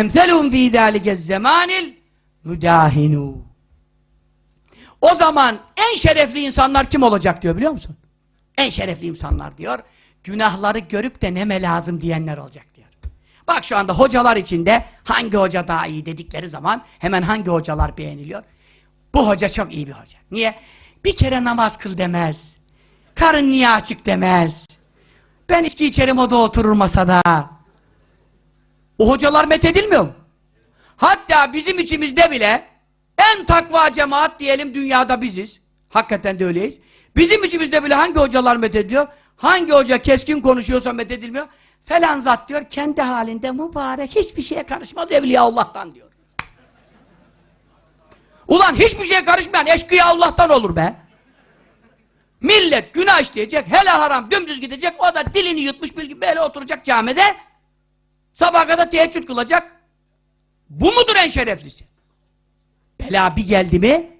emselum fî zâlike zemanil müdâhinû. O zaman en şerefli insanlar kim olacak diyor biliyor musun? En şerefli insanlar diyor. Günahları görüp de neme lazım diyenler olacak diyor. Bak şu anda hocalar içinde hangi hoca daha iyi dedikleri zaman hemen hangi hocalar beğeniliyor? Bu hoca çok iyi bir hoca. Niye? Bir kere namaz kıl demez. Karın niye açık demez. Ben içki içerim o da oturur masada. O hocalar methedilmiyor mu? Hatta bizim içimizde bile en takva cemaat diyelim dünyada biziz. Hakikaten de öyleyiz. Bizim içimizde bile hangi hocalar methediyor? Hangi hoca keskin konuşuyorsa methedilmiyor? Falan zat diyor kendi halinde mübarek hiçbir şeye karışmaz Evliya Allah'tan diyor. Ulan hiçbir şeye karışmayan eşkıya Allah'tan olur be. Millet günah işleyecek, helal haram dümdüz gidecek, o da dilini yutmuş bilgi böyle oturacak camide, sabaha kadar teheccüd kılacak. Bu mudur en şereflisi? Bela bir geldi mi,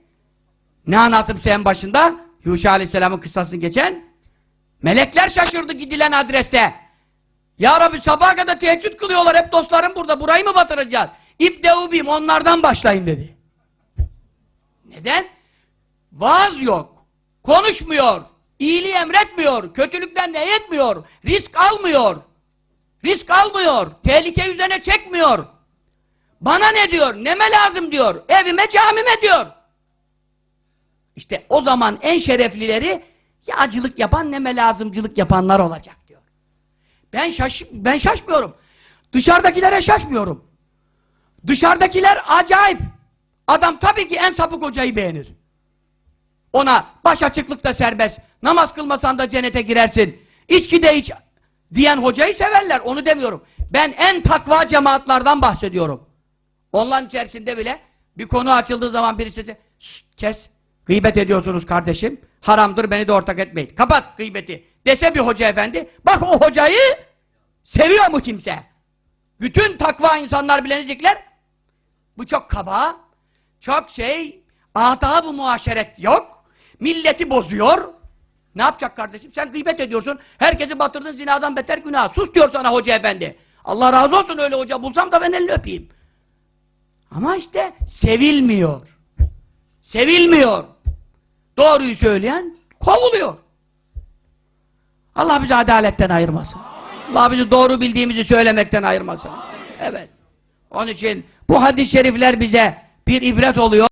ne anlattım sen başında? Yuşa Aleyhisselam'ın kıssasını geçen, melekler şaşırdı gidilen adreste. Ya Rabbi sabaha kadar teheccüd kılıyorlar, hep dostlarım burada, burayı mı batıracağız? İbdeu bim, onlardan başlayın dedi. Neden? Vaaz yok. Konuşmuyor. iyiliği emretmiyor. Kötülükten etmiyor, Risk almıyor. Risk almıyor. Tehlike üzerine çekmiyor. Bana ne diyor? Neme lazım diyor. Evime camime diyor. İşte o zaman en şereflileri yağcılık yapan, neme lazımcılık yapanlar olacak diyor. Ben şaş ben şaşmıyorum. Dışarıdakilere şaşmıyorum. Dışarıdakiler acayip. Adam tabii ki en sapık hocayı beğenir. Ona baş açıklıkta serbest, namaz kılmasan da cennete girersin, içki de iç diyen hocayı severler, onu demiyorum. Ben en takva cemaatlardan bahsediyorum. Onların içerisinde bile bir konu açıldığı zaman birisi de, kes, gıybet ediyorsunuz kardeşim, haramdır beni de ortak etmeyin. Kapat gıybeti dese bir hoca efendi, bak o hocayı seviyor mu kimse? Bütün takva insanlar bilenecekler, bu çok kaba, çok şey, adab-ı muaşeret yok, milleti bozuyor. Ne yapacak kardeşim? Sen gıybet ediyorsun, herkesi batırdın zinadan beter günah. Sus diyor sana hoca efendi. Allah razı olsun öyle hoca bulsam da ben elini öpeyim. Ama işte sevilmiyor. Sevilmiyor. Doğruyu söyleyen kovuluyor. Allah bizi adaletten ayırmasın. Allah bizi doğru bildiğimizi söylemekten ayırmasın. Evet. Onun için bu hadis-i şerifler bize bir ibret oluyor.